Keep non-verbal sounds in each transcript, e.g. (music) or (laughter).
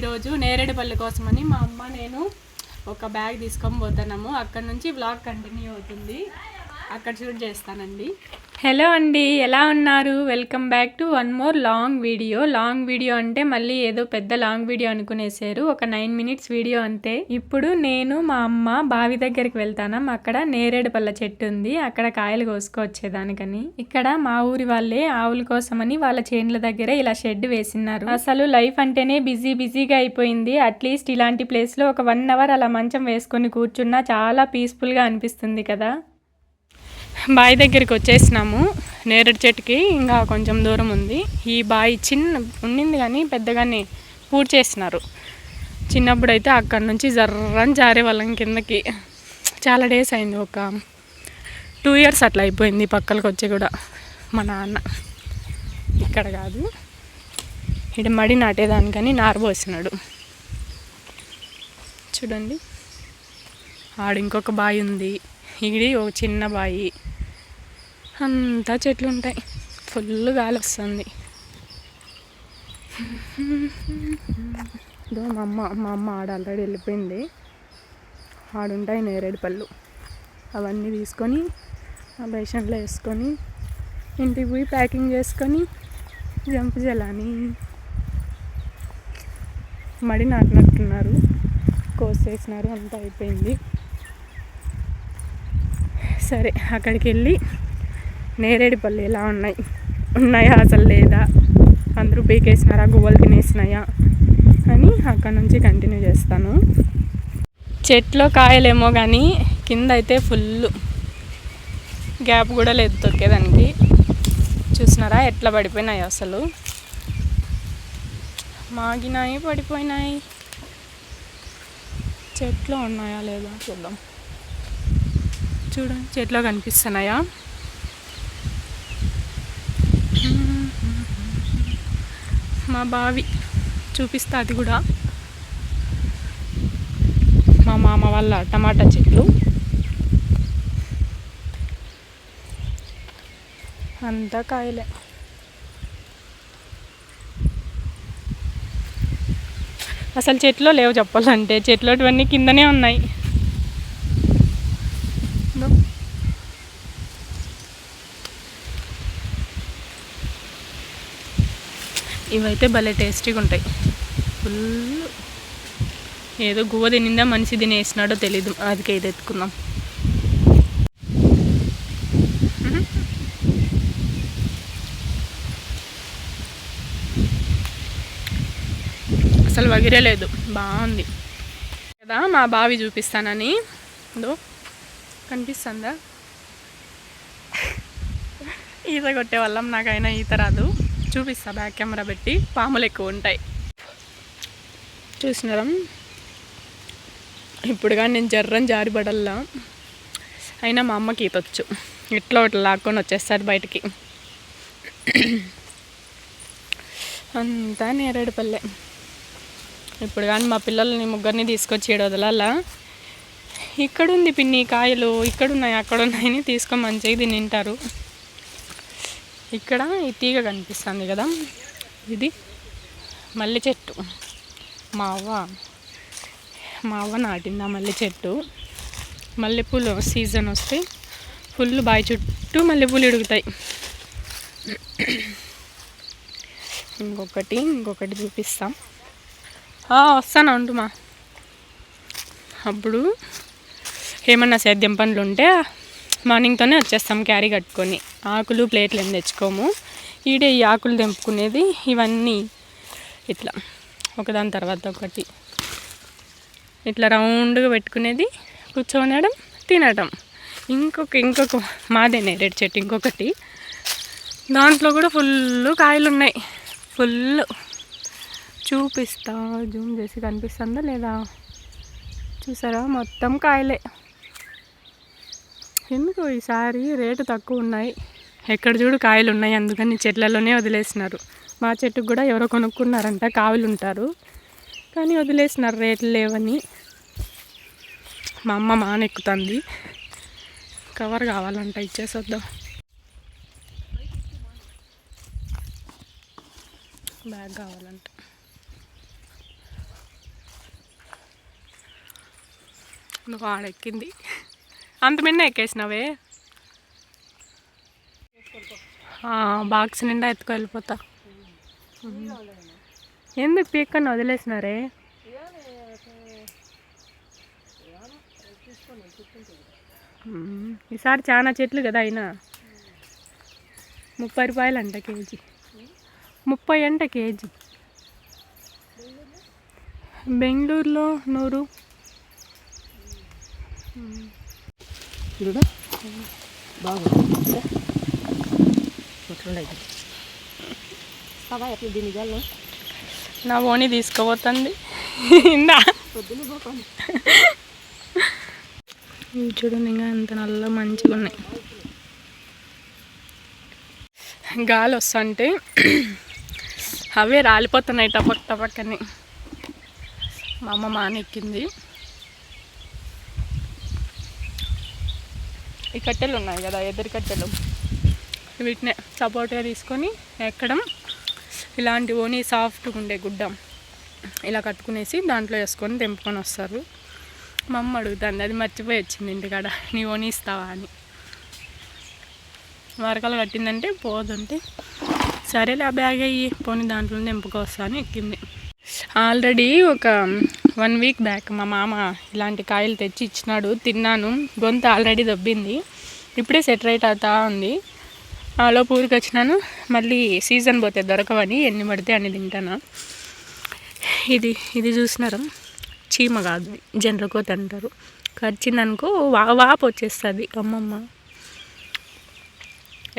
ఈరోజు నేరేడుపల్లి కోసమని మా అమ్మ నేను ఒక బ్యాగ్ తీసుకొని పోతున్నాము. అక్కడ నుంచి బ్లాగ్ కంటిన్యూ అవుతుంది. అక్కడ షూట్ చేస్తానండి. హలో అండి ఎలా ఉన్నారు? Welcome back to one more long video. Long video అంటే మళ్ళీ ఏదో పెద్ద లాంగ్ వీడియో అనుకునేసారు ఒక నైన్ మినిట్స్ వీడియో అంతే. ఇప్పుడు నేను మా అమ్మ బావి దగ్గరికి వెళ్తాను. అక్కడ నేరేడు పళ్ళ చెట్టు ఉంది. అక్కడ కాయలు కోసుకొచ్చేదానికని. ఇక్కడ మా ఊరి వాళ్ళే ఆవుల కోసమని వాళ్ళ చేన్ల దగ్గర ఇలా షెడ్ వేసినారు అసలు లైఫ్ అంటేనే బిజీ బిజీగా అయిపోయింది. అట్లీస్ట్ ఇలాంటి ప్లేస్లో ఒక వన్ అవర్ అలా మంచం వేసుకొని కూర్చున్నా చాలా పీస్ఫుల్గా అనిపిస్తుంది కదా. బావి దగ్గరికి వచ్చేసినాము. నేరేడు చెట్టుకి ఇంకా కొంచెం దూరం ఉంది. ఈ బావి చిన్న ఉండింది కానీ పెద్దగానే పూర్తి చేసినారు. చిన్నప్పుడు అయితే అక్కడ నుంచి జర్రని జారే వాళ్ళం కిందకి. చాలా డేస్ అయింది ఒక టూ ఇయర్స్ అట్లా అయిపోయింది పక్కలకు వచ్చి కూడా మా నాన్న. ఇక్కడ కాదు. ఇక్కడ మడి నాటేదానికని నారు పోసినాడు. చూడండి. ఆడ ఇంకొక బావి ఉంది. ఇది ఒక చిన్న బావి అంతా చెట్లు ఉంటాయి. ఫుల్ గాలి వస్తుంది. ఇదో మా అమ్మ మా అమ్మ ఆడ ఆల్రెడీ వెళ్ళిపోయింది. ఆడుంటాయి నేరేడు పళ్ళు. అవన్నీ తీసుకొని ఆ బేషన్లో వేసుకొని ఇంటికి పోయి ప్యాకింగ్ చేసుకొని జంప్ జలాని మడి నాటినట్టున్నారు. కోసేసినారు అంతా అయిపోయింది. సరే అక్కడికి వెళ్ళి నేరేడు పళ్ళు ఎలా ఉన్నాయి? ఉన్నాయా అసలు లేదా? అందరూ పీకేసినారా? గువ్వలు తినేసినాయా? అని అక్కడ నుంచి కంటిన్యూ చేస్తాను. చెట్లో కాయలేమో కానీ కింద అయితే ఫుల్ గ్యాప్ కూడా లేదు తొక్కేదానికి. చూసినారా ఎట్లా పడిపోయినాయి అసలు? మాగినాయి పడిపోయినాయి. చెట్లు ఉన్నాయా లేదా చూద్దాం. చూడండి చెట్లో కనిపిస్తున్నాయా? మా బావి చూపిస్తా అది కూడా. మా మామ వాళ్ళ టమాటా చెట్లు. అంతా కాయలే. అసలు చెట్లు లేవు చెప్పాలంటే. చెట్లోటివన్నీ కిందనే ఉన్నాయి ఇదో. ఇవైతే భలే టేస్టీగా ఉంటాయి. ఫుల్ ఏదో గువ్వ తినిందా మనిషి తినేసినాడో తెలీదు. అదికే ఇది ఎత్తుకుందాం. అసలు వగిరే లేదు బాగుంది. కదా మా బావి చూపిస్తానని. ఇదో. కనిపిస్తుందా? ఈత కొట్టే వాళ్ళం. నాకైనా ఈత రాదు. చూపిస్తా బ్యాక్ కెమెరా పెట్టి. పాములు ఎక్కువ ఉంటాయి. చూసినారా? ఇప్పుడు కానీ నేను జర్రని జారిపడల్లా అయినా మా అమ్మకి ఈతొచ్చు. ఇట్లా ఇట్లా లాక్కొని వచ్చేస్తారు బయటికి. అంతా నేరేడు పల్లె ఇప్పుడు కానీ మా పిల్లల్ని ముగ్గురిని తీసుకొచ్చి ఏడు ఇక్కడుంది పిన్ని కాయలు. ఇక్కడున్నాయి అక్కడ ఉన్నాయని తీసుకొని మంచిగా తింటారు. ఇక్కడ ఈ తీగ కనిపిస్తుంది కదా. ఇది మల్లె చెట్టు. మా అవ్వ మా అవ్వ నాటింది ఆ మల్లె చెట్టు. మల్లెపూలు సీజన్ వస్తే ఫుల్ బావి చుట్టూ మల్లెపూలు ఇడుగుతాయి. ఇంకొకటి ఇంకొకటి చూపిస్తాం. వస్తాను ఉంటుమా అప్పుడు ఏమన్నా సేద్యం పనులు ఉంటే మార్నింగ్తోనే వచ్చేస్తాం క్యారీ కట్టుకొని. ఆకులు ప్లేట్లు ఏం తెచ్చుకోము. ఈడే ఈ ఆకులు తెంపుకునేది ఇవన్నీ ఇట్లా. ఒకదాని తర్వాత ఒకటి. ఇట్లా రౌండ్గా పెట్టుకునేది కూర్చోనడం తినడం. ఇంకొక ఇంకొక మాదే నేరేడు చెట్టు ఇంకొకటి. దాంట్లో కూడా ఫుల్ కాయలు ఉన్నాయి. ఫుల్ చూపిస్తా జూమ్ చేసి కనిపిస్తుందా లేదా? చూసారా? మొత్తం కాయలే. ఎందుకు ఈసారి రేటు తక్కువ ఉన్నాయి. ఎక్కడ చూడు కాయలు ఉన్నాయి. అందుకని చెట్లలోనే వదిలేసినారు. మా చెట్టుకు కూడా ఎవరో కొనుక్కున్నారంట కావులు ఉంటారు. కానీ వదిలేసినారు రేట్లు లేవని. మా అమ్మ మానెక్కుతుంది. కవర్ కావాలంట ఇచ్చేసొద్దాం. బ్యాగ్ కావాలంట. వాడెక్కింది అంత మిన్న ఎక్కేసినావే బాక్స్ నిండా ఎత్తుకు వెళ్ళిపోతా. ఎందుకు పీక్కని వదిలేసినారే. ఈసారి చాలా చెట్లు కదా అయినా. ముప్పై రూపాయలు అంట కేజీ. ముప్పై అంట కేజీ. బెంగళూరులో నూరు. చూడు. బాగుంది. ఎట్లుండదు బాబా ఎట్లా దీని నా ఓని ఇందా? ఇవి చూడండి ఇంకా ఎంత నల్ల మంచిగా ఉన్నాయి. గాలి వస్తుంటే అవే రాలిపోతున్నాయి టపక్ టపక్ అని. మా అమ్మ మానెక్కింది. ఈ కట్టెలు ఉన్నాయి కదా ఎదురు కట్టెలు. వీటిని సపోర్ట్గా తీసుకొని ఎక్కడం. ఇలాంటి ఓనీ సాఫ్ట్గా ఉండే గుడ్డ ఇలా కట్టుకునేసి దాంట్లో వేసుకొని తెంపుకొని వస్తారు. మా అమ్మ అడుగుతుంది అది మర్చిపోయి వచ్చింది ఇంటికాడ నీ ఓనీ ఇస్తావా అని. వరకలు కట్టిందంటే పోదంటే సరేలే ఆ బ్యాగ్ అయ్యి పోనీ దాంట్లో నింపుకొస్తా అని ఎక్కింది. ఆల్రెడీ ఒక వన్ వీక్ బ్యాక్ మా మామ ఇలాంటి కాయలు తెచ్చి ఇచ్చినాడు తిన్నాను. గొంతు ఆల్రెడీ దొబ్బింది. ఇప్పుడే సెట్రైట్ అవుతా ఉంది. ఆలో పూరికి వచ్చినాను. మళ్ళీ సీజన్ పోతే దొరకవని ఎన్ని పడితే అన్ని తింటాను. ఇది ఇది చూసినారు? చీమ కాదు జనరకోత అంటారు. కరిచిందనుకో వా వాపు వచ్చేస్తుంది. అమ్మమ్మ.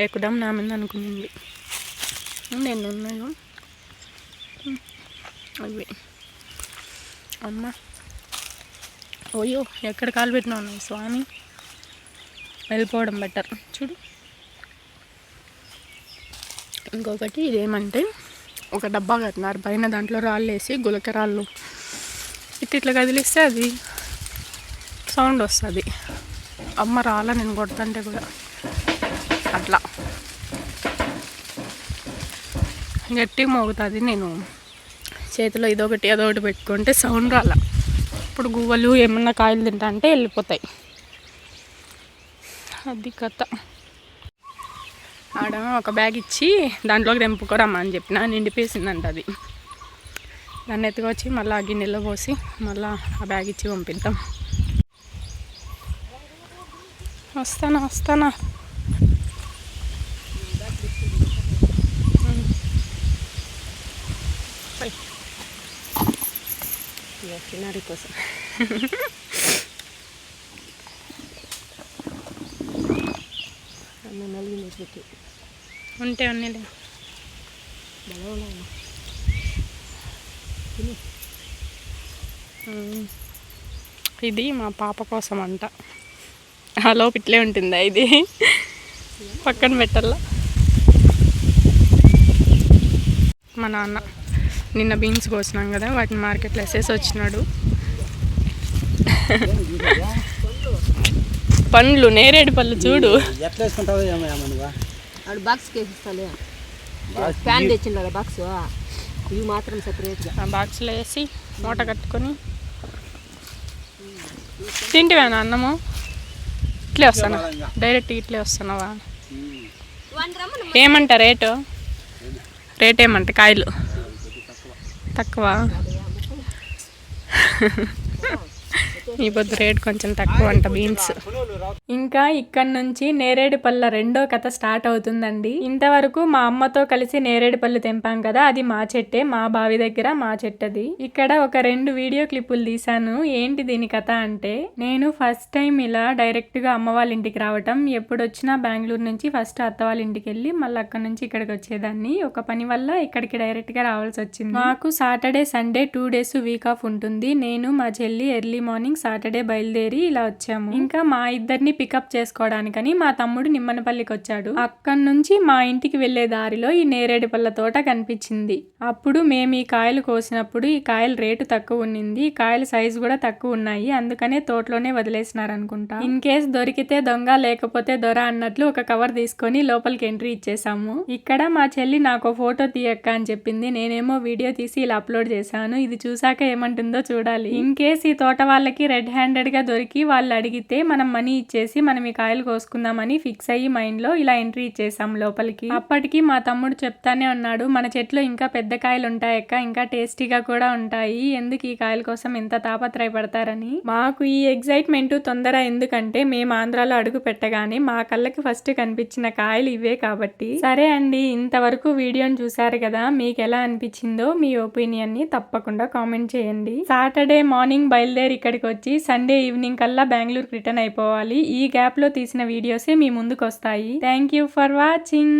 ఎక్కడం నా మీద అనుకునింది. నేను ఉన్నాను. అవి అమ్మ. ఓయో ఎక్కడ కాలు పెట్టినావు స్వామి? వెళ్ళిపోవడం బెటర్ చూడు. ఇంకొకటి ఇదేమంటే ఒక డబ్బా కట్టినారు. పైన దాంట్లో రాళ్ళు వేసి గులక రాళ్ళు. ఇట్లా ఇట్లా కదిలిస్తే అది సౌండ్ వస్తుంది. అమ్మ రాళ్ళ నేను కొడుతుంటే కూడా. అట్లా. గట్టి మోగుతుంది నేను. చేతిలో ఇదొకటి అదొకటి పెట్టుకుంటే సౌండ్ రాల. ఇప్పుడు గువ్వలు ఏమన్నా కాయలు తింటా అంటే వెళ్ళిపోతాయి. అది కథ. ఆడ ఒక బ్యాగ్ ఇచ్చి దాంట్లోకి తెంపుకోరమ్మా అని చెప్పిన నిండిపేసిందంట అది. దాన్ని ఎత్తుకొచ్చి మళ్ళీ ఆ గిన్నెలో పోసి మళ్ళీ ఆ బ్యాగ్ ఇచ్చి పంపిద్దాం. వస్తానా వస్తానా? చిన్నారి కోసం అన్న నలిగి పెట్టి ఉంటే ఉన్నీలే బలవనా ఇది మా పాప కోసం అంట ఆ లోపు ఇట్లే ఉంటుందా ఇది? పక్కన పెట్టాలా? మా నాన్న. నిన్న బీన్స్ కోసినాం కదా వాటిని మార్కెట్లో వేసేసి వచ్చినాడు. పండ్లు నేరేడు పళ్ళు చూడు. బాక్స్లో వేసి మూట కట్టుకొని తింటివేనా అన్నము? ఇట్లే వస్తానా? డైరెక్ట్ ఇట్లే వస్తున్నావా ఏమంట రేటు? రేట్ ఏమంట? కాయలు. తక్కువ. (laughs) ఈ పొద్దు రేట్ కొంచెం తక్కువ అంట బీన్స్. ఇంకా ఇక్కడ నుంచి నేరేడు పళ్ళ రెండో కథ స్టార్ట్ అవుతుందండి. ఇంతవరకు మా అమ్మతో కలిసి నేరేడు పళ్ళు తెంపాం కదా అది మా చెట్టే మా బావి దగ్గర మా చెట్టది. ఇక్కడ ఒక రెండు వీడియో క్లిప్పులు తీశాను. ఏంటి దీని కథ అంటే నేను ఫస్ట్ టైం ఇలా డైరెక్ట్గా అమ్మ వాళ్ళ ఇంటికి రావటం ఎప్పుడు వచ్చినా బెంగళూరు నుంచి ఫస్ట్ అత్త వాళ్ళ ఇంటికి వెళ్ళి మళ్ళీ అక్కడ నుంచి ఇక్కడికి వచ్చేదాన్ని. ఒక పని వల్ల ఇక్కడికి డైరెక్ట్గా రావాల్సి వచ్చింది. మాకు Saturday Sunday two days week off ఉంటుంది. నేను మా చెల్లి ఎర్లీ మార్నింగ్ సాటర్డే బయలుదేరి ఇలా వచ్చాము. ఇంకా మా ఇద్దరిని అందరినీ పికప్ చేసుకోవడానికని మా తమ్ముడు నిమ్మనపల్లికి వచ్చాడు అక్కడి నుంచి మా ఇంటికి వెళ్ళే దారిలో ఈ నేరేడు పళ్ళ తోట కనిపించింది. అప్పుడు మేము ఈ కాయలు కోసినప్పుడు ఈ కాయలు రేటు తక్కువ ఉన్నింది. ఈ కాయల సైజు కూడా తక్కువ ఉన్నాయి. అందుకనే తోటలోనే వదిలేసినారు అనుకుంటా ఇన్ కేస్ దొరికితే దొంగ లేకపోతే దొర అన్నట్లు ఒక కవర్ తీసుకొని లోపలికి ఎంట్రీ ఇచ్చేసాము ఇక్కడ మా చెల్లి నాకు ఫోటో తీయక్క అని చెప్పింది. నేనేమో వీడియో తీసి ఇలా అప్లోడ్ చేశాను. ఇది చూసాక ఏమంటుందో చూడాలి. ఇన్ కేస్ ఈ తోట వాళ్ళకి రెడ్ హ్యాండెడ్గా దొరికి వాళ్ళు అడిగితే మనం మనీ ఇచ్చేసి మనం ఈ కాయలు కోసుకుందామని ఫిక్స్ అయ్యి మైండ్లో ఇలా ఎంట్రీ ఇచ్చేసాం లోపలికి. అప్పటికి మా తమ్ముడు చెప్తానే ఉన్నాడు మన చెట్లో ఇంకా పెద్ద కాయలు ఉంటాయక్క ఇంకా టేస్టీగా కూడా ఉంటాయి. ఎందుకు ఈ కాయల కోసం ఎంత తాపత్రయపడతారని? మాకు ఈ ఎగ్జైట్మెంట్ తొందర ఎందుకంటే మేము ఆంధ్రాలో అడుగు పెట్టగానే మా కళ్ళకి ఫస్ట్ కనిపించిన కాయలు ఇవే కాబట్టి. సరే అండి ఇంతవరకు వీడియోని చూసారు కదా మీకు ఎలా అనిపించిందో మీ ఒపీనియన్ని తప్పకుండా కామెంట్ చేయండి. సాటర్డే మార్నింగ్ బయలుదేరి ఇక్కడికి వచ్చి సండే ఈవినింగ్ కల్లా బెంగళూరు రిటర్న్ అయిపోవాలి. ఈ గ్యాప్లో తీసిన వీడియోసే మీ ముందుకు వస్తాయి థ్యాంక్ యూ ఫర్ వాచింగ్.